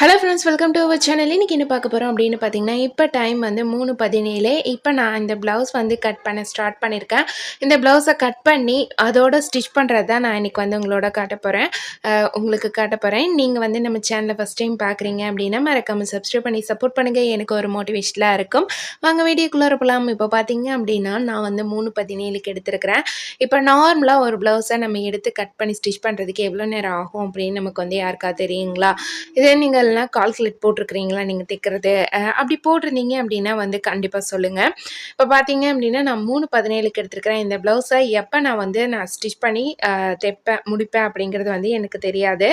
Hello friends welcome to our channel இன்றைக்கி என்ன பார்க்க போகிறோம் அப்படின்னு பார்த்தீங்கன்னா இப்போ டைம் வந்து மூணு பதினேழு. இப்போ நான் இந்த ப்ளவுஸ் வந்து கட் பண்ண ஸ்டார்ட் பண்ணியிருக்கேன் இந்த ப்ளவுஸை கட் பண்ணி அதோட ஸ்டிச் பண்ணுறது தான் நான் இன்றைக்கி வந்து உங்களோட காட்ட போகிறேன் உங்களுக்கு காட்ட போகிறேன் நீங்கள் வந்து நம்ம சேனலில் ஃபஸ்ட் டைம் பார்க்குறீங்க அப்படின்னா மறக்காமல் சப்ஸ்கிரைப் பண்ணி சப்போர்ட் பண்ணுங்கள் எனக்கு ஒரு மோட்டிவேஷனாக இருக்கும். வாங்க வீடியோக்குள்ளே போகலாம் இப்போ பார்த்தீங்க அப்படின்னா நான் வந்து மூணு பதினேழுக்கு எடுத்துருக்கிறேன். இப்போ நார்மலாக ஒரு ப்ளவுஸை நம்ம எடுத்து கட் பண்ணி ஸ்டிச் பண்ணுறதுக்கு எவ்வளோ நேரம் ஆகும் அப்படின்னு நமக்கு வந்து யாருக்கா தெரியுங்களா? இதே நீங்கள் இல்லைனா கால்குலேட் போட்டிருக்கிறீங்களா? நீங்கள் தைக்கிறது. அப்படி போட்டிருந்தீங்க அப்படின்னா வந்து கண்டிப்பாக சொல்லுங்கள் இப்போ பார்த்தீங்க அப்படின்னா நான் மூணு பதினேழுக்கு எடுத்துருக்கிறேன். இந்த ப்ளவுஸை எப்போ நான் வந்து நான் ஸ்டிச் பண்ணி தைப்பேன் முடிப்பேன் அப்படிங்கிறது வந்து எனக்கு தெரியாது.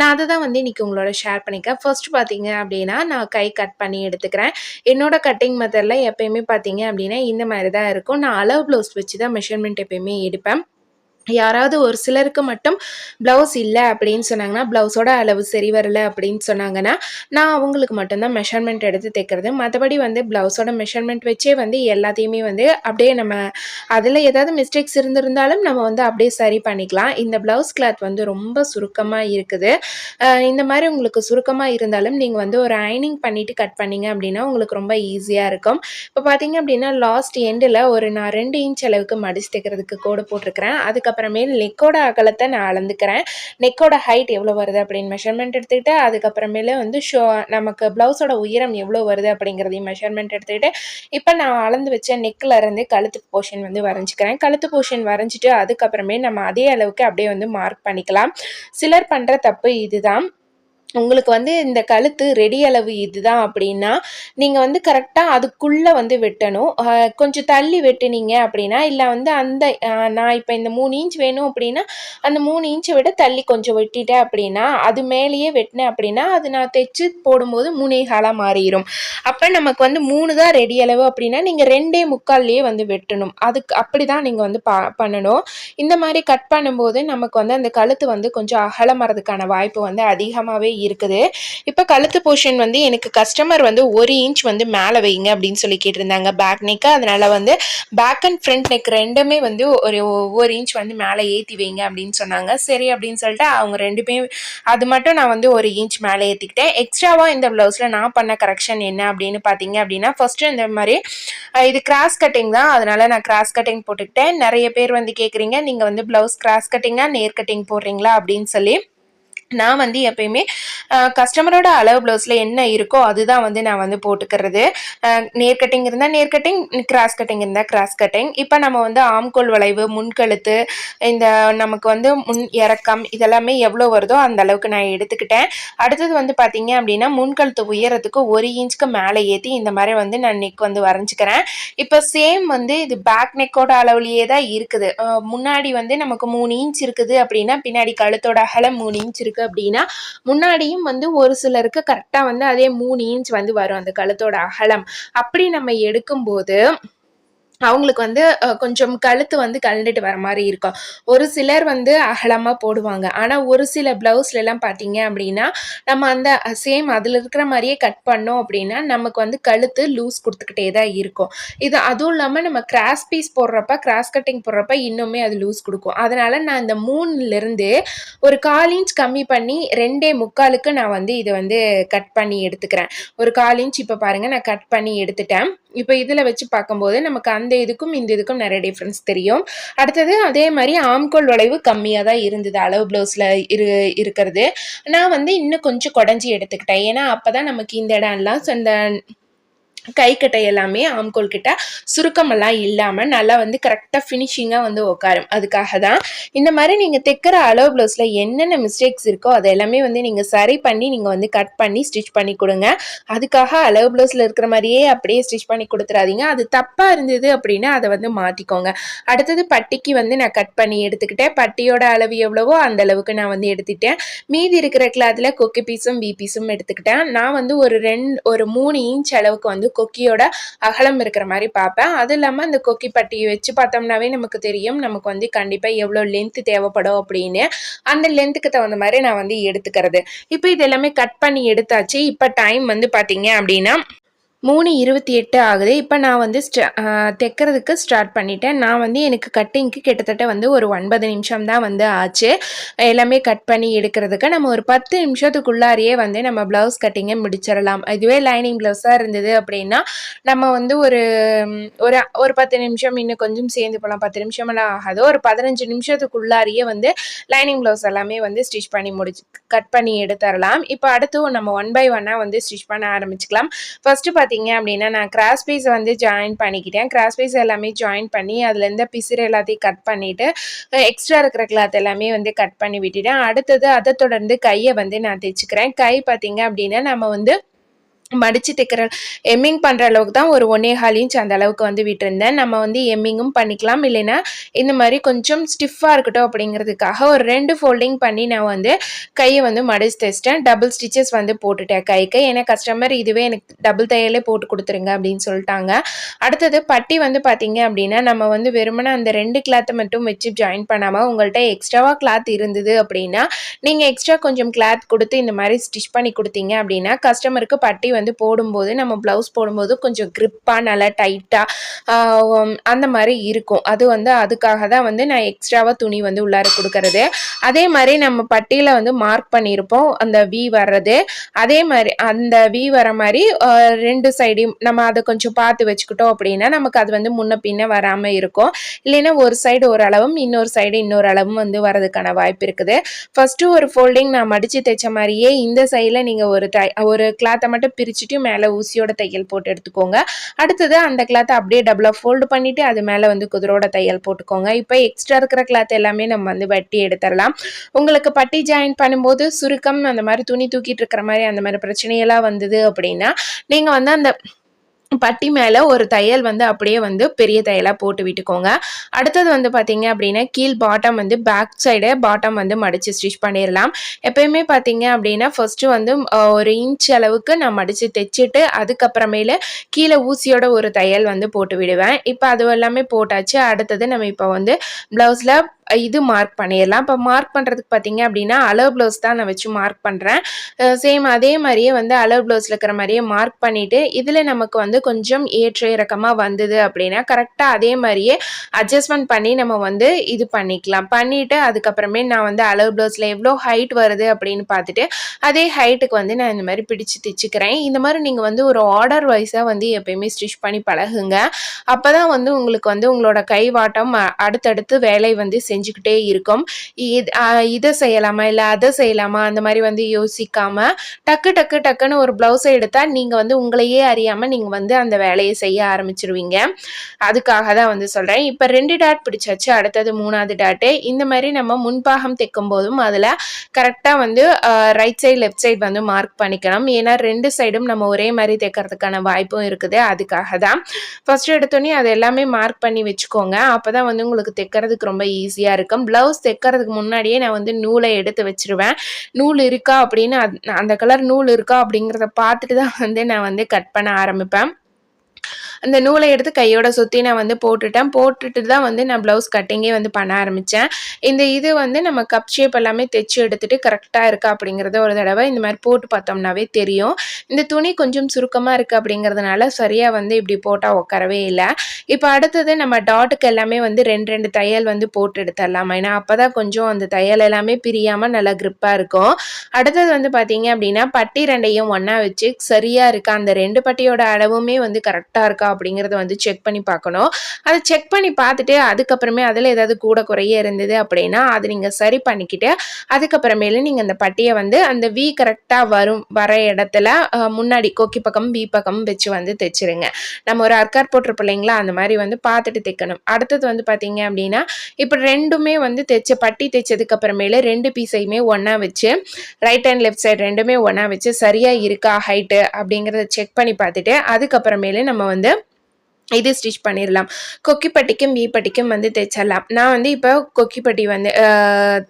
நான் அதை தான் வந்து இன்றைக்கி உங்களோட ஷேர் பண்ணிக்கேன். ஃபர்ஸ்ட் பார்த்தீங்க அப்படின்னா நான் கை கட் பண்ணி எடுத்துக்கிறேன். என்னோட கட்டிங் மெத்தடில் எப்பயுமே பார்த்தீங்க அப்படின்னா இந்த மாதிரி தான் இருக்கும். நான் அளவு ப்ளவுஸ் வச்சு தான் மெஷர்மெண்ட் எப்பயுமே எடுப்பேன். யாராவது ஒரு சிலருக்கு மட்டும் ப்ளவுஸ் இல்லை அப்படின்னு சொன்னாங்கன்னா ப்ளவுஸோட அளவு சரி வரல அப்படின்னு சொன்னாங்கன்னா நான் அவங்களுக்கு மட்டும்தான் மெஷர்மெண்ட் எடுத்து தைக்கிறது. மற்றபடி வந்து ப்ளவுஸோட மெஷர்மெண்ட் வச்சே வந்து எல்லாத்தையுமே வந்து அப்படியே நம்ம அதில் ஏதாவது மிஸ்டேக்ஸ் இருந்திருந்தாலும் நம்ம வந்து அப்படியே சரி பண்ணிக்கலாம். இந்த ப்ளவுஸ் கிளாத் வந்து ரொம்ப சுருக்கமாக இருக்குது. இந்த மாதிரி உங்களுக்கு சுருக்கமாக இருந்தாலும் நீங்கள் வந்து ஒரு அயனிங் பண்ணிவிட்டு கட் பண்ணீங்க அப்படின்னா உங்களுக்கு ரொம்ப ஈஸியாக இருக்கும். இப்போ பார்த்தீங்க அப்படின்னா லாஸ்ட் எண்டில் ஒரு நான் ரெண்டு இன்ச் அளவுக்கு மடிச்சு தைக்கிறதுக்கு கோடு போட்டிருக்கிறேன். அதுக்கப்புறமே நெக்கோட அகலத்தை நான் அளந்துக்கிறேன். நெக்கோட ஹைட் எவ்வளோ வருது அப்படின்னு மெஷர்மெண்ட் எடுத்துக்கிட்டு அதுக்கப்புறமேல வந்து ஷோ நமக்கு ப்ளவுஸோட உயரம் எவ்வளோ வருது அப்படிங்கிறதையும் மெஷர்மெண்ட் எடுத்துக்கிட்டு இப்போ நான் அளந்து வச்ச நெக்கில் இருந்து கழுத்து போர்ஷன் வந்து வரைஞ்சிக்கிறேன். கழுத்து போர்ஷன் வரைஞ்சிட்டு அதுக்கப்புறமே நம்ம அதே அளவுக்கு அப்படியே வந்து மார்க் பண்ணிக்கலாம். சிலர் பண்ணுற தப்பு இதுதான். உங்களுக்கு வந்து இந்த கழுத்து ரெடி அளவு இதுதான் அப்படின்னா நீங்கள் வந்து கரெக்டாக அதுக்குள்ளே வந்து வெட்டணும். கொஞ்சம் தள்ளி வெட்டுனீங்க அப்படின்னா இல்லை வந்து அந்த நான் இப்போ இந்த மூணு இன்ச் வேணும் அப்படின்னா அந்த மூணு இன்ச்சை விட தள்ளி கொஞ்சம் வெட்டிட்டேன் அப்படின்னா அது மேலேயே வெட்டினேன் அப்படின்னா அது நான் தைச்சு போடும்போது மூணே காலாக மாறிடும் அப்போ நமக்கு வந்து மூணு தான் ரெடி அளவு அப்படின்னா நீங்கள் ரெண்டே முக்கால்லையே வந்து வெட்டணும். அதுக்கு அப்படி தான் நீங்கள் வந்து பா பண்ணணும். இந்த மாதிரி கட் பண்ணும்போது நமக்கு வந்து அந்த கழுத்து வந்து கொஞ்சம் அகலமறதுக்கான வாய்ப்பு வந்து அதிகமாகவே இருக்குது. இப்போ கழுத்து போர்ஷன் வந்து எனக்கு கஸ்டமர் வந்து ஒரு இன்ச் வந்து மேலே வைங்க அப்படின்னு சொல்லி கேட்டிருந்தாங்க. பேக் நெக்கு அதனால வந்து பேக் அண்ட் ஃப்ரண்ட் நெக் ரெண்டுமே வந்து ஒரு ஒவ்வொரு இன்ச் வந்து மேலே ஏற்றி வைங்க அப்படின்னு சொன்னாங்க. சரி அப்படின்னு சொல்லிட்டு அவங்க ரெண்டுமே அது மட்டும் நான் வந்து ஒரு இன்ச் மேலே ஏற்றிக்கிட்டேன் எக்ஸ்ட்ராவாக இந்த ப்ளவுஸில் நான் பண்ண கரெக்ஷன் என்ன அப்படின்னு பார்த்தீங்க அப்படின்னா ஃபஸ்ட்டு இந்த மாதிரி இது கிராஸ் கட்டிங் தான். அதனால் நான் கிராஸ் கட்டிங் போட்டுக்கிட்டேன். நிறைய பேர் வந்து கேட்குறீங்க நீங்கள் வந்து ப்ளவுஸ் கிராஸ் கட்டிங்காக நேர் கட்டிங் போடுறீங்களா அப்படின்னு சொல்லி. நான் வந்து எப்பயுமே கஸ்டமரோட அளவு ப்ளவுஸில் என்ன இருக்கோ அதுதான் வந்து நான் வந்து போட்டுக்கிறது. நேர் கட்டிங் இருந்தால் நேர் கட்டிங் கிராஸ் கட்டிங் இருந்தால் கிராஸ் கட்டிங் இப்போ நம்ம வந்து ஆம்கோல் வளைவு முன்கழுத்து இந்த நமக்கு வந்து முன் இறக்கம் இதெல்லாமே எவ்வளோ வருதோ அந்த அளவுக்கு நான் எடுத்துக்கிட்டேன். அடுத்தது வந்து பார்த்தீங்க அப்படின்னா முன்கழுத்து உயரத்துக்கு ஒரு இன்ச்சுக்கு மேலே ஏற்றி இந்த மாதிரி வந்து நான் நெக் வந்து வரைஞ்சிக்கிறேன். இப்போ சேம் வந்து இது பேக் நெக்கோட அளவுலேயே தான் இருக்குது. முன்னாடி வந்து நமக்கு மூணு இன்ச் இருக்குது அப்படின்னா பின்னாடி கழுத்தோட அகலம் மூணு இன்ச் இருக்குது அப்படின்னா முன்னாடியும் வந்து ஒரு சிலருக்கு கரெக்டாக வந்து அதே மூணு இன்ச் வந்து வரும் அந்த கழுத்தோட அகலம். அப்படி நம்ம எடுக்கும்போது அவங்களுக்கு வந்து கொஞ்சம் கழுத்து வந்து கழண்டுட்டு வர மாதிரி இருக்கும். ஒரு சிலர் வந்து அகலமாக போடுவாங்க. ஆனால் ஒரு சில ப்ளவுஸ்லலாம் பார்த்தீங்க அப்படின்னா நம்ம அந்த சேம் அதில் இருக்கிற மாதிரியே கட் பண்ணோம் அப்படின்னா நமக்கு வந்து கழுத்து லூஸ் கொடுத்துக்கிட்டே தான் இருக்கும். இது அதுவும் இல்லாமல் நம்ம கிராஸ் பீஸ் போடுறப்ப கிராஸ் கட்டிங் போடுறப்ப இன்னுமே அது லூஸ் கொடுக்கும். அதனால் நான் இந்த மூணுலேருந்து ஒரு கால் இன்ச் கம்மி பண்ணி ரெண்டே முக்காலுக்கு நான் வந்து இதை வந்து கட் பண்ணி எடுத்துக்கிறேன். ஒரு கால் இன்ச் இப்போ பாருங்கள் நான் கட் பண்ணி எடுத்துட்டேன். இப்போ இதில் வச்சு பார்க்கும்போது நமக்கு அந்த இதுக்கும் இந்த இதுக்கும் நிறைய டிஃப்ரென்ஸ் தெரியும். அடுத்தது அதே மாதிரி ஆம்கோல் வளைவு கம்மியாக தான் இருந்தது. அளவு ப்ளவுஸில் இரு இருக்கிறது. நான் வந்து இன்னும் கொஞ்சம் குடஞ்சி எடுத்துக்கிட்டேன். ஏன்னா அப்போ தான் நமக்கு இந்த இடம்லாம் so கை கைக்கட்டை எல்லாமே ஆம்கோல் கிட்ட சுருக்கமெல்லாம் இல்லாமல் நல்லா வந்து கரெக்டாக ஃபினிஷிங்காக வந்து உட்காரும் அதுக்காக தான் இந்த மாதிரி நீங்கள் தைக்கிற அளவு ப்ளவுஸில் என்னென்ன மிஸ்டேக்ஸ் இருக்கோ அது எல்லாமே வந்து நீங்கள் சரி பண்ணி நீங்கள் வந்து கட் பண்ணி ஸ்டிச் பண்ணி கொடுங்க. அதுக்காக அளவு ப்ளவுஸில் இருக்கிற மாதிரியே அப்படியே ஸ்டிச் பண்ணி கொடுத்துறாதீங்க அது தப்பாக இருந்தது அப்படின்னா அதை வந்து மாற்றிக்கோங்க அடுத்தது பட்டிக்கு வந்து நான் கட் பண்ணி எடுத்துக்கிட்டேன். பட்டியோட அளவு எவ்வளவோ அந்த அளவுக்கு நான் வந்து எடுத்துக்கிட்டேன் மீதி இருக்கிற கிளாத்தில் கொக்கி பீஸும் பி பீஸும் எடுத்துக்கிட்டேன். நான் வந்து ஒரு ரெண்டு ஒரு மூணு இன்ச் அளவுக்கு வந்து கொக்கியோட அகலம் இருக்கிற மாதிரி பார்ப்பேன். அது இல்லாமல் அந்த கொக்கி பட்டியை வச்சு பார்த்தோம்னாவே நமக்கு தெரியும் நமக்கு வந்து கண்டிப்பாக எவ்வளோ லென்த் தேவைப்படும் அப்படின்னு. அந்த லென்த்துக்கு தகுந்த மாதிரி நான் வந்து எடுத்துக்கிறது. இப்போ இது எல்லாமே கட் பண்ணி எடுத்தாச்சு. இப்போ டைம் வந்து பார்த்தீங்க அப்படின்னா மூணு இருபத்தி எட்டு ஆகுது. இப்போ நான் வந்து ஸ்ட தைக்கிறதுக்கு ஸ்டார்ட் பண்ணிட்டேன். நான் வந்து எனக்கு கட்டிங்க்கு கிட்டத்தட்ட வந்து ஒரு ஒன்பது நிமிஷம் தான் வந்து ஆச்சு. எல்லாமே கட் பண்ணி எடுக்கிறதுக்கு. நம்ம ஒரு பத்து நிமிஷத்துக்குள்ளாரியே வந்து நம்ம ப்ளவுஸ் கட்டிங்கை முடிச்சிடலாம். இதுவே லைனிங் ப்ளவுஸாக இருந்தது அப்படின்னா நம்ம வந்து ஒரு ஒரு ஒரு பத்து நிமிஷம் இன்னும் கொஞ்சம் சேர்ந்து போகலாம் பத்து நிமிஷமெல்லாம் ஆகாது. ஒரு பதினஞ்சு நிமிஷத்துக்குள்ளாரியே வந்து லைனிங் ப்ளவுஸ் எல்லாமே வந்து ஸ்டிச் பண்ணி முடிச்சு கட் பண்ணி எடுத்துடலாம் இப்போ அடுத்து நம்ம ஒன் பை ஒன்னாக வந்து ஸ்டிச் பண்ண ஆரம்பிச்சுக்கலாம். ஃபஸ்ட்டு பார்த்தீங்க அப்படின்னா நான் கிராஸ் பீஸ் வந்து ஜாயின் பண்ணிக்கிட்டேன். கிராஸ் பீஸ் எல்லாமே ஜாயின் பண்ணி அதுலேருந்து பிசிறு எல்லாத்தையும் கட் பண்ணிவிட்டு எக்ஸ்ட்ரா இருக்கிற கிளாத் எல்லாமே வந்து கட் பண்ணி விட்டுட்டேன். அடுத்தது அதை தொடர்ந்து கையை வந்து நான் தைச்சிக்கிறேன். கை பார்த்தீங்க அப்படின்னா நம்ம வந்து மடித்து தைக்கிற எம்மிங் பண்ணுற அளவுக்கு தான் ஒரு ஒன்னே ஹால் இன்ச் அந்த அளவுக்கு வந்து விட்டுருந்தேன். நம்ம வந்து எம்மிங்கும் பண்ணிக்கலாம். இல்லைன்னா இந்த மாதிரி கொஞ்சம் ஸ்டிஃபாக இருக்கட்டும் அப்படிங்கிறதுக்காக ஒரு ரெண்டு ஃபோல்டிங் பண்ணி நான் வந்து கையை வந்து மடிச்சு தைச்சிட்டேன் டபுள் ஸ்டிச்சஸ் வந்து போட்டுட்டேன் கைக்கு. ஏன்னா கஸ்டமர் இதுவே எனக்கு டபுள் தையலே போட்டு கொடுத்துருங்க அப்படின்னு சொல்லிட்டாங்க. அடுத்தது பட்டி வந்து பார்த்தீங்க அப்படின்னா நம்ம வந்து வெறுமனே அந்த ரெண்டு கிளாத்தை மட்டும் வச்சு ஜாயின் பண்ணாமல் உங்கள்கிட்ட எக்ஸ்ட்ராவாக கிளாத் இருந்தது அப்படின்னா நீங்கள் எக்ஸ்ட்ரா கொஞ்சம் கிளாத் கொடுத்து இந்த மாதிரி ஸ்டிச் பண்ணி கொடுத்தீங்க அப்படின்னா கஸ்டமருக்கு பட்டி வந்து வந்து போடும்போது நம்ம ப்ளவுஸ் போடும்போது கொஞ்சம் க்ரிப்பாக நல்லா டைட்டாக அந்த மாதிரி இருக்கும். அது வந்து அதுக்காக தான் வந்து நான் எக்ஸ்ட்ராவாக துணி வந்து உள்ளார கொடுக்கறது. அதே மாதிரி நம்ம பட்டியில் வந்து மார்க் பண்ணியிருப்போம். அந்த வி வர்றது. அதே மாதிரி அந்த வி வர மாதிரி ரெண்டு சைடையும் நம்ம அதை கொஞ்சம் பார்த்து வச்சுக்கிட்டோம் அப்படின்னா நமக்கு அது வந்து முன்ன பின்ன வராமல் இருக்கும். இல்லைன்னா ஒரு சைடு ஒரு அளவும் இன்னொரு சைடு இன்னொரு அளவும் வந்து வரதுக்கான வாய்ப்பு இருக்குது. ஃபஸ்ட்டு ஒரு ஃபோல்டிங் நான் மடித்து தைச்ச மாதிரியே இந்த சைடில் நீங்கள் ஒரு டை ஒரு கிளாத்தை மட்டும் பிரி பிரிச்சுட்டு மேலே ஊசியோட தையல் போட்டு எடுத்துக்கோங்க. அடுத்தது அந்த கிளாத்தை அப்படியே டபுளாக ஃபோல்டு பண்ணிவிட்டு அது மேலே வந்து குதிரோட தையல் போட்டுக்கோங்க. இப்போ எக்ஸ்ட்ரா இருக்கிற கிளாத் எல்லாமே நம்ம வந்து வட்டி எடுத்துடலாம். உங்களுக்கு பட்டி ஜாயின் பண்ணும்போது சுருக்கம் அந்த மாதிரி துணி தூக்கிட்டு இருக்கிற மாதிரி அந்த மாதிரி பிரச்சனையெல்லாம் வந்தது அப்படின்னா நீங்கள் வந்து அந்த பட்டி மேலே ஒரு தையல் வந்து அப்படியே வந்து பெரிய தையலாக போட்டு விட்டுக்கோங்க. அடுத்தது வந்து பார்த்தீங்க அப்படின்னா கீழ் பாட்டம் வந்து பேக் சைடு பாட்டம் வந்து மடித்து ஸ்டிச் பண்ணிடலாம் எப்பயுமே பார்த்தீங்க அப்படின்னா ஃபஸ்ட்டு வந்து ஒரு இன்ச் அளவுக்கு நான் மடித்து தைச்சிட்டு அதுக்கப்புறமேல கீழே ஊசியோட ஒரு தையல் வந்து போட்டு விடுவேன். இப்போ அது எல்லாமே போட்டாச்சு. அடுத்தது நம்ம இப்போ வந்து ப்ளவுஸில் இது மார்க் பண்ணிடலாம். இப்போ மார்க் பண்ணுறதுக்கு பார்த்தீங்க அப்படின்னா அலர் ப்ளவுஸ் தான் நான் வச்சு மார்க் பண்ணுறேன் சேம் அதே மாதிரியே வந்து அலர் ப்ளவுஸில் இருக்கிற மாதிரியே மார்க் பண்ணிவிட்டு இதில் நமக்கு வந்து கொஞ்சம் ஏற்ற இறக்கமாக வந்தது அப்படின்னா கரெக்டாக அதே மாதிரியே அட்ஜஸ்ட்மெண்ட் பண்ணி நம்ம வந்து இது பண்ணிக்கலாம். பண்ணிவிட்டு அதுக்கப்புறமே நான் வந்து அலர் ப்ளவுஸில் எவ்வளோ ஹைட் வருது அப்படின்னு பார்த்துட்டு அதே ஹைட்டுக்கு வந்து நான் இந்த மாதிரி பிடிச்சி தைச்சிக்கிறேன். இந்த மாதிரி நீங்கள் வந்து ஒரு ஆர்டர் வைஸாக வந்து எப்பயுமே ஸ்டிச் பண்ணி பழகுங்க. அப்போ தான் வந்து உங்களுக்கு வந்து உங்களோட கைவாட்டம் அடுத்தடுத்து வேலை வந்து செஞ்சு செஞ்சுக்கிட்டே இருக்கும். இதை செய்யலாமா? இல்லை அதை செய்யலாமா? அந்த மாதிரி வந்து யோசிக்காம டக்கு டக்கு டக்குன்னு ஒரு ப்ளவுஸை எடுத்தால் நீங்கள் வந்து உங்களையே அறியாமல் நீங்கள் வந்து அந்த வேலையை செய்ய ஆரம்பிச்சிருவீங்க. அதுக்காக தான் வந்து சொல்கிறேன் இப்போ ரெண்டு டாட் பிடிச்சாச்சு. அடுத்தது மூணாவது டாட்டு இந்த மாதிரி நம்ம முன்பாகம் தைக்கும் போதும் அதில் கரெக்டாக வந்து ரைட் சைடு லெஃப்ட் சைடு வந்து மார்க் பண்ணிக்கணும். ஏன்னா ரெண்டு சைடும் நம்ம ஒரே மாதிரி தைக்கிறதுக்கான வாய்ப்பும் இருக்குது. அதுக்காக தான். ஃபஸ்ட்டு எடுத்தோடனே அது எல்லாமே மார்க் பண்ணி வச்சுக்கோங்க. அப்போ தான் வந்து உங்களுக்கு தைக்கிறதுக்கு ரொம்ப ஈஸியாக ஈஸியாக இருக்கும். ப்ளவுஸ் தைக்கிறதுக்கு முன்னாடியே நான் வந்து நூலை எடுத்து வச்சுருவேன். நூல் இருக்கா அப்படின்னு அந்த கலர் நூல் இருக்கா அப்படிங்கிறத பார்த்துட்டு தான் வந்து நான் வந்து கட் பண்ண ஆரம்பிப்பேன். அந்த நூலை எடுத்து கையோட சுற்றி நான் வந்து போட்டுட்டேன். போட்டுட்டு தான் வந்து நான் ப்ளவுஸ் கட்டிங்கே வந்து பண்ண ஆரம்பித்தேன் இந்த இது வந்து நம்ம கப் ஷேப் எல்லாமே தைச்சி எடுத்துகிட்டு கரெக்டாக இருக்கா அப்படிங்கிறத ஒரு தடவை இந்த மாதிரி போட்டு பார்த்தோம்னாவே தெரியும். இந்த துணி கொஞ்சம் சுருக்கமாக இருக்குது அப்படிங்கிறதுனால சரியாக வந்து இப்படி போட்டால் உட்காரவே இல்லை. இப்போ அடுத்தது நம்ம டாட்டுக்கு எல்லாமே வந்து ரெண்டு ரெண்டு தையல் வந்து போட்டு எடுத்துடலாம்? ஏன்னா அப்போ தான் கொஞ்சம் அந்த தையல் எல்லாமே பிரியாமல் நல்லா க்ரிப்பாக இருக்கும். அடுத்தது வந்து பார்த்தீங்க அப்படின்னா பட்டி ரெண்டையும் ஒன்றா வச்சு சரியாக இருக்கா? அந்த ரெண்டு பட்டியோட அளவுமே வந்து கரெக்டாக இருக்கா அப்படிங்கிறத வந்து செக் பண்ணி பார்க்கணும். அதை செக் பண்ணி பார்த்துட்டு அதுக்கப்புறமே அதில் ஏதாவது கூட குறைய இருந்தது அப்படின்னா அது நீங்கள் சரி பண்ணிக்கிட்டு அதுக்கப்புறமேல நீங்கள் அந்த பட்டியை வந்து அந்த வி கரெக்டாக வரும் வர இடத்துல முன்னாடி கொக்கி பக்கம் வி பக்கம் வச்சு வந்து தைச்சிருங்க. நம்ம ஒரு அர்க்கார் போட்டிருப்போம் இல்லைங்களா அந்த மாதிரி வந்து பார்த்துட்டு தைக்கணும். அடுத்தது வந்து பார்த்தீங்க அப்படின்னா இப்போ ரெண்டுமே வந்து தைச்ச பட்டி தைச்சதுக்கு அப்புறமேல ரெண்டு பீஸையுமே ஒன்றா வச்சு ரைட் அண்ட் லெஃப்ட் சைடு ரெண்டுமே ஒன்றா வச்சு சரியாக இருக்கா ஹைட்டு அப்படிங்கிறத செக் பண்ணி பார்த்துட்டு அதுக்கப்புறமேலே நம்ம வந்து இது ஸ்டிச் பண்ணிடலாம். கொக்கிப்பட்டிக்கும் வீப்பட்டிக்கும் வந்து தைச்சிடலாம். நான் வந்து இப்போ கொக்கிப்பட்டி வந்து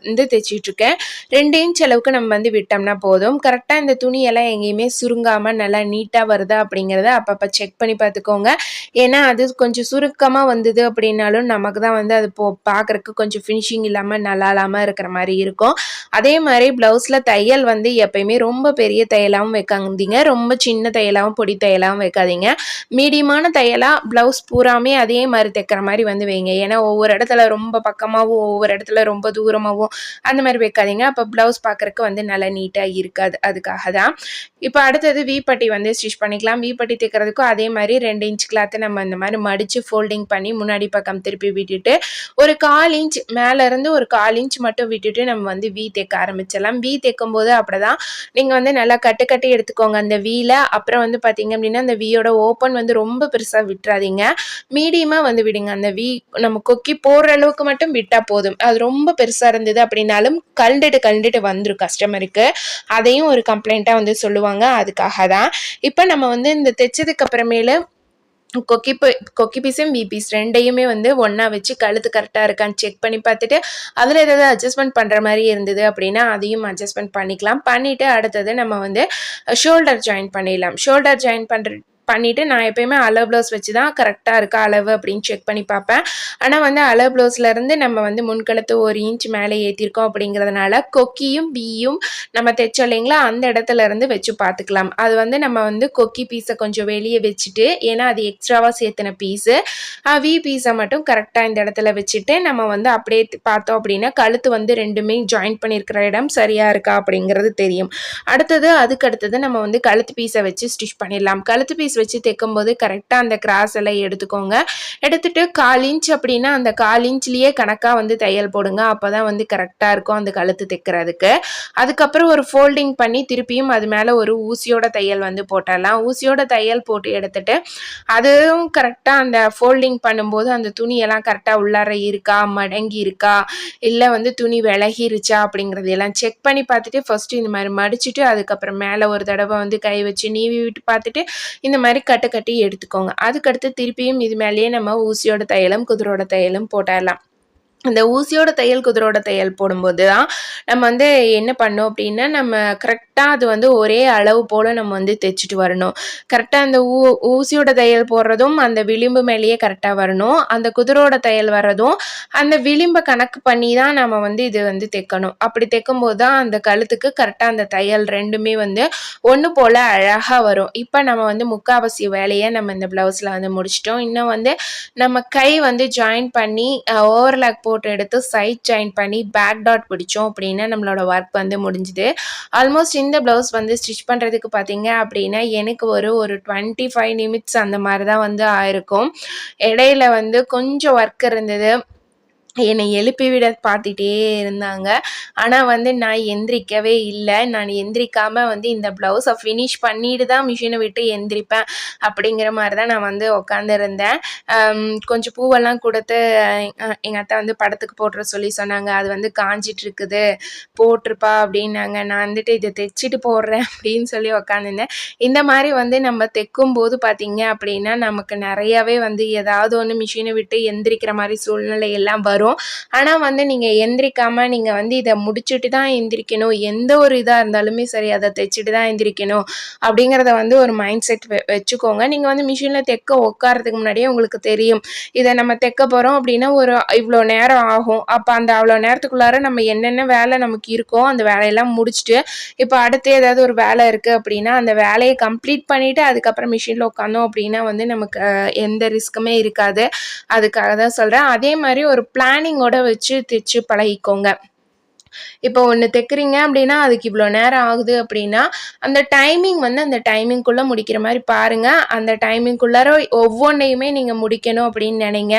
வந்து தைச்சிட்ருக்கேன். ரெண்டு இன்ச் அளவுக்கு நம்ம வந்து விட்டோம்னா போதும். கரெக்டாக இந்த துணியெல்லாம் எங்கேயுமே சுருங்காமல் நல்லா நீட்டாக வருதா அப்படிங்கிறத அப்பப்போ செக் பண்ணி பார்த்துக்கோங்க. ஏன்னா அது கொஞ்சம் சுருக்கமாக வந்தது அப்படின்னாலும் நமக்கு தான் வந்து அது போ பார்க்குறக்கு கொஞ்சம் ஃபினிஷிங் இல்லாமல் நல்லா இல்லாமல் இருக்கிற மாதிரி இருக்கும். அதே மாதிரி ப்ளவுஸில் தையல் வந்து எப்பயுமே ரொம்ப பெரிய தையலாகவும் வைக்காதீங்க. ரொம்ப சின்ன தையலாகவும் பொடி தையலாகவும் வைக்காதீங்க. மீடியமான தையலாக ப்ளவுஸ் பூராமே அதே மாதிரி தைக்கிற மாதிரி வந்து வைங்க. ஏன்னா ஒவ்வொரு இடத்துல ரொம்ப பக்கமாகவும் ஒவ்வொரு இடத்துல ரொம்ப தூரமாகவும் அந்த மாதிரி வைக்காதீங்க. அப்போ ப்ளவுஸ் பார்க்குறக்கு வந்து நல்லா நீட்டாக இருக்காது. அதுக்காக தான். இப்போ அடுத்தது வீப்பட்டி வந்து ஸ்டிச் பண்ணிக்கலாம். வீப்பட்டி தைக்கிறதுக்கும் அதே மாதிரி ரெண்டு இன்ச் கிளாத்து நம்ம இந்த மாதிரி மடித்து ஃபோல்டிங் பண்ணி முன்னாடி பக்கம் திருப்பி விட்டுட்டு ஒரு கால் இன்ச் மேலேருந்து ஒரு கால் இன்ச் மட்டும் விட்டுட்டு நம்ம வந்து வீ தைக்க ஆரம்பிச்சிடலாம். வீ தைக்கும் போது அப்படி தான் நீங்கள் வந்து நல்லா கட்டு கட்டி எடுத்துக்கோங்க அந்த வீல அப்புறம் வந்து பார்த்தீங்க அப்படின்னா அந்த வீயோட ஓப்பன் வந்து ரொம்ப பெருசாக விடாதீங்க. மீடியமாக வந்து விடுங்க. அந்த வீ நம்ம கொக்கி போடுற அளவுக்கு மட்டும் விட்டால் போதும். அது ரொம்ப பெருசாக இருந்தது அப்படின்னாலும் கழுண்டுட்டு கழுண்டுட்டு வந்துடும் கஸ்டமருக்கு அதையும் ஒரு கம்ப்ளைண்ட்டாக வந்து சொல்லுவாங்க. அதுக்காக தான். இப்போ நம்ம வந்து இந்த தைச்சதுக்கு அப்புறமேலு கொக்கி பி கொக்கி பீஸும் பி பீஸ் ரெண்டையுமே வந்து ஒன்றா வச்சு கழுத்து கரெக்டாக இருக்கான்னு செக் பண்ணி பார்த்துட்டு அதில் ஏதாவது அட்ஜஸ்ட்மெண்ட் பண்ணுற மாதிரி இருந்தது அப்படின்னா அதையும் அட்ஜஸ்ட்மெண்ட் பண்ணிக்கலாம். பண்ணிவிட்டு அடுத்தது நம்ம வந்து ஷோல்டர் ஜாயின் பண்ணிடலாம். ஷோல்டர் ஜாயின் பண்ணுற பண்ணிவிட்டு நான் எப்பயுமே அளவு ப்ளவுஸ் வச்சு தான் கரெக்டாக இருக்கா அளவு அப்படின்னு செக் பண்ணி பார்ப்பேன். ஆனால் வந்து அளவு ப்ளவுஸ்லேருந்து நம்ம வந்து முன்கழுத்து ஒரு இன்ச் மேலே ஏற்றிருக்கோம் அப்படிங்கிறதுனால கொக்கியும் பீயும் நம்ம தைச்சோம் இல்லைங்களா அந்த இடத்துல இருந்து வச்சு பார்த்துக்கலாம். அது வந்து நம்ம வந்து கொக்கி பீஸை கொஞ்சம் வெளியே வச்சுட்டு ஏன்னா அது எக்ஸ்ட்ராவாக சேர்த்துன பீஸு வி பீஸை மட்டும் கரெக்டாக இந்த இடத்துல வச்சுட்டு நம்ம வந்து அப்படியே பார்த்தோம் அப்படின்னா கழுத்து வந்து ரெண்டுமே ஜாயின் பண்ணியிருக்கிற இடம் சரியாக இருக்கா அப்படிங்கிறது தெரியும். அடுத்தது அதுக்கு அடுத்தது நம்ம வந்து கழுத்து பீஸை வச்சு ஸ்டிச் பண்ணிடலாம். கழுத்து பீஸ் வச்சு தைக்கும்போது கரெக்டாக அந்த கிராஸ் எல்லாம் எடுத்துக்கோங்க. எடுத்துட்டு கால் இன்ச் அப்படின்னா அந்த கால் இன்ச்லேயே கணக்காக வந்து தையல் போடுங்க. அப்போ தான் வந்து கரெக்டாக இருக்கும் அந்த கழுத்து தைக்கிறதுக்கு. அதுக்கப்புறம் ஒரு ஃபோல்டிங் பண்ணி திருப்பியும் அது மேலே ஒரு ஊசியோட தையல் வந்து போட்டலாம் ஊசியோட தையல் போட்டு எடுத்துட்டு அதுவும் கரெக்டாக அந்த ஃபோல்டிங் பண்ணும்போது அந்த துணியெல்லாம் கரெக்டாக உள்ளார இருக்கா மடங்கி இருக்கா இல்லை வந்து துணி விலகிருச்சா அப்படிங்கிறது எல்லாம் செக் பண்ணி பார்த்துட்டு ஃபஸ்ட்டு இந்த மாதிரி மடிச்சுட்டு அதுக்கப்புறம் மேலே ஒரு தடவை வந்து கை வச்சு நீவி விட்டு பார்த்துட்டு இந்த மாதிரி கட்டு கட்டி எடுத்துக்கோங்க. அதுக்கடுத்து திருப்பியும் இது மேலேயே நம்ம ஊசியோட தையலும் குதிரோட தையலும் போட்டுடலாம். அந்த ஊசியோட தையல் குதிரோட தையல் போடும்போது தான் நம்ம வந்து என்ன பண்ணோம் அப்படின்னா நம்ம கரெக்டாக அது வந்து ஒரே அளவு போல் நம்ம வந்து தைச்சிட்டு வரணும். கரெக்டாக அந்த ஊ ஊசியோட தையல் போடுறதும் அந்த விளிம்பு மேலேயே கரெக்டாக வரணும். அந்த குதிரோட தையல் வர்றதும் அந்த விளிம்பை கணக்கு பண்ணி தான் நம்ம வந்து இது வந்து தைக்கணும். அப்படி தைக்கும்போது தான் அந்த கழுத்துக்கு கரெக்டாக அந்த தையல் ரெண்டுமே வந்து ஒன்று போல் அழகாக வரும். இப்போ நம்ம வந்து முக்காவாசி வேலையை நம்ம இந்த ப்ளவுஸில் வந்து முடிச்சிட்டோம். இன்னும் வந்து நம்ம கை வந்து ஜாயின் பண்ணி ஓவர்லாக் போட்டு எடுத்து சைட் ஜாயின் பண்ணி பேக் டாட் பிடிச்சோம் அப்படின்னா நம்மளோட ஒர்க் வந்து முடிஞ்சுது. ஆல்மோஸ்ட் இந்த ப்ளவுஸ் வந்து ஸ்டிச் பண்ணுறதுக்கு பார்த்தீங்க அப்படின்னா எனக்கு ஒரு ஒரு டுவெண்ட்டி ஃபைவ் நிமிட்ஸ் அந்த மாதிரி தான் வந்து ஆயிருக்கும். இடையில வந்து கொஞ்சம் ஒர்க் இருந்தது. என்னை எழுப்பி விட பார்த்துட்டே இருந்தாங்க. ஆனால் வந்து நான் எந்திரிக்கவே இல்லை. நான் எந்திரிக்காமல் வந்து இந்த ப்ளவுஸை ஃபினிஷ் பண்ணிட்டு தான் மிஷினை விட்டு எந்திரிப்பேன் அப்படிங்கிற மாதிரி தான் நான் வந்து உட்காந்துருந்தேன் கொஞ்சம் பூவெல்லாம் கொடுத்து எங்கள் அத்தை வந்து படத்துக்கு போட்டுற சொல்லி சொன்னாங்க. அது வந்து காஞ்சிட்ருக்குது போட்டிருப்பா அப்படின்னாங்க. நான் வந்துட்டு இதை தைச்சிட்டு போடுறேன் அப்படின்னு சொல்லி உக்காந்துருந்தேன். இந்த மாதிரி வந்து நம்ம தைக்கும் போது பார்த்தீங்க அப்படின்னா நமக்கு நிறையாவே வந்து ஏதாவது ஒன்று மிஷினை விட்டு எந்திரிக்கிற மாதிரி சூழ்நிலை எல்லாம் வரும். ஆனால் வந்து நீங்கள் எந்திரிக்காமல் நீங்கள் வந்து இதை முடிச்சுட்டு தான் எந்திரிக்கணும். எந்த ஒரு இதாக இருந்தாலுமே சரி அதை தைச்சிட்டு தான் எந்திரிக்கணும் அப்படிங்கிறத வந்து ஒரு மைண்ட் செட் வச்சுக்கோங்க. நீங்கள் வந்து மிஷினில் தைக்க உட்காரதுக்கு முன்னாடியே உங்களுக்கு தெரியும். இதை நம்ம தைக்க போகிறோம் அப்படின்னா ஒரு இவ்வளோ நேரம் ஆகும். அப்போ அந்த அவ்வளோ நேரத்துக்குள்ளார நம்ம என்னென்ன வேலை நமக்கு இருக்கோ அந்த வேலையெல்லாம் முடிச்சுட்டு இப்போ அடுத்து ஏதாவது ஒரு வேலை இருக்குது அப்படின்னா அந்த வேலையை கம்ப்ளீட் பண்ணிவிட்டு அதுக்கப்புறம் மிஷினில் உட்காந்தோம் அப்படின்னா வந்து நமக்கு எந்த ரிஸ்க்குமே இருக்காது. அதுக்காக தான் சொல்கிறேன் அதே மாதிரி ஒரு பிளான் பிளானிங்கோட வச்சு தைச்சு பழகிக்கோங்க. இப்போ ஒன்று தைக்கிறீங்க அப்படின்னா அதுக்கு இவ்வளோ நேரம் ஆகுது அப்படின்னா அந்த டைமிங் வந்து அந்த டைமிங்குள்ளே முடிக்கிற மாதிரி பாருங்கள் அந்த டைமிங்குள்ளார ஒவ்வொன்றையுமே நீங்கள் முடிக்கணும் அப்படின்னு நினைங்க.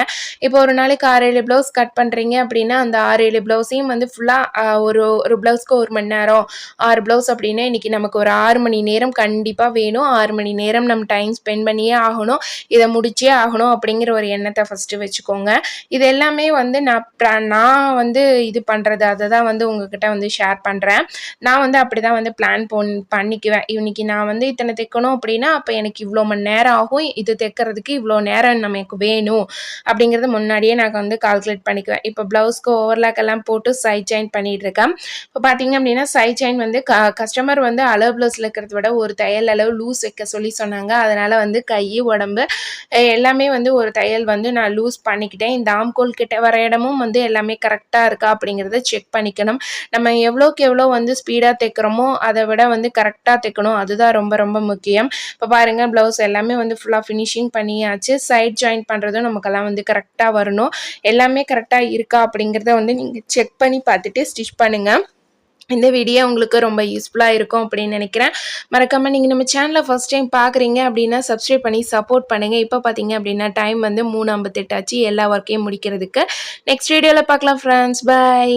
இப்போ ஒரு நாளைக்கு ஆறு ஏழு ப்ளவுஸ் கட் பண்ணுறீங்க அப்படின்னா அந்த ஆறு ஏழு ப்ளவுஸையும் வந்து ஃபுல்லாக ஒரு ஒரு ப்ளவுஸ்க்கு ஒரு மணி நேரம். ஆறு ப்ளவுஸ் அப்படின்னா இன்றைக்கி நமக்கு ஒரு ஆறு மணி நேரம் கண்டிப்பாக வேணும். ஆறு மணி நேரம் நம்ம டைம் ஸ்பெண்ட் பண்ணியே ஆகணும். இதை முடிச்சே ஆகணும் அப்படிங்கிற ஒரு எண்ணத்தை ஃபஸ்ட்டு வச்சுக்கோங்க. இது எல்லாமே வந்து நான் நான் வந்து இது பண்ணுறது அதை தான் வந்து வந்து உங்ககிட்ட வந்து ஷேர் பண்ணுறேன் நான் வந்து அப்படி தான் வந்து பிளான் போன் பண்ணிக்குவேன். இன்றைக்கி நான் வந்து இத்தனை தைக்கணும் அப்படின்னா அப்போ எனக்கு இவ்வளோ மணி நேரம் ஆகும். இது தைக்கிறதுக்கு இவ்வளோ நேரம் நமக்கு வேணும். அப்படிங்கிறத முன்னாடியே நான் வந்து கால்குலேட் பண்ணிக்குவேன். இப்போ ப்ளவுஸ்க்கு ஓவர்லாக் எல்லாம் போட்டு சைட் ஜாயின் பண்ணிகிட்டு இருக்கேன். இப்போ பார்த்தீங்க அப்படின்னா சைட் ஜாயின் வந்து க கஸ்டமர் வந்து அளவு ப்ளவுஸில் இருக்கிறத விட ஒரு தையல் அளவு லூஸ் வைக்க சொல்லி சொன்னாங்க. அதனால் வந்து கை உடம்பு எல்லாமே வந்து ஒரு தையல் வந்து நான் லூஸ் பண்ணிக்கிட்டேன். இந்த ஆம்கோல் கிட்ட வர இடமும் வந்து எல்லாமே கரெக்டாக இருக்கா அப்படிங்கிறத செக் பண்ணிக்கணும். நம்ம எவ்வளோக்கு எவ்வளோ வந்து ஸ்பீடாக தைக்கிறோமோ அதை விட வந்து கரெக்டாக தைக்கணும். அதுதான் ரொம்ப ரொம்ப முக்கியம். இப்போ பாருங்கள் ப்ளவுஸ் எல்லாமே வந்து ஃபுல்லாக ஃபினிஷிங் பண்ணியாச்சு. சைட் ஜாயின் பண்ணுறதும் நமக்கெல்லாம் வந்து கரெக்டாக வரணும். எல்லாமே கரெக்டாக இருக்கா அப்படிங்கிறத வந்து நீங்கள் செக் பண்ணி பார்த்துட்டு ஸ்டிச் பண்ணுங்கள் இந்த வீடியோ உங்களுக்கு ரொம்ப யூஸ்ஃபுல்லாக இருக்கும் அப்படின்னு நினைக்கிறேன். மறக்காமல் நீங்கள் நம்ம சேனலை ஃபஸ்ட் டைம் பார்க்குறீங்க அப்படின்னா சப்ஸ்கிரைப் பண்ணி சப்போர்ட் பண்ணுங்கள் இப்போ பார்த்தீங்க அப்படின்னா டைம் வந்து மூணு ஐம்பத்தெட்டு ஆச்சு எல்லா ஒர்க்கையும் முடிக்கிறதுக்கு. நெக்ஸ்ட் வீடியோவில் பார்க்கலாம் ஃப்ரெண்ட்ஸ் பை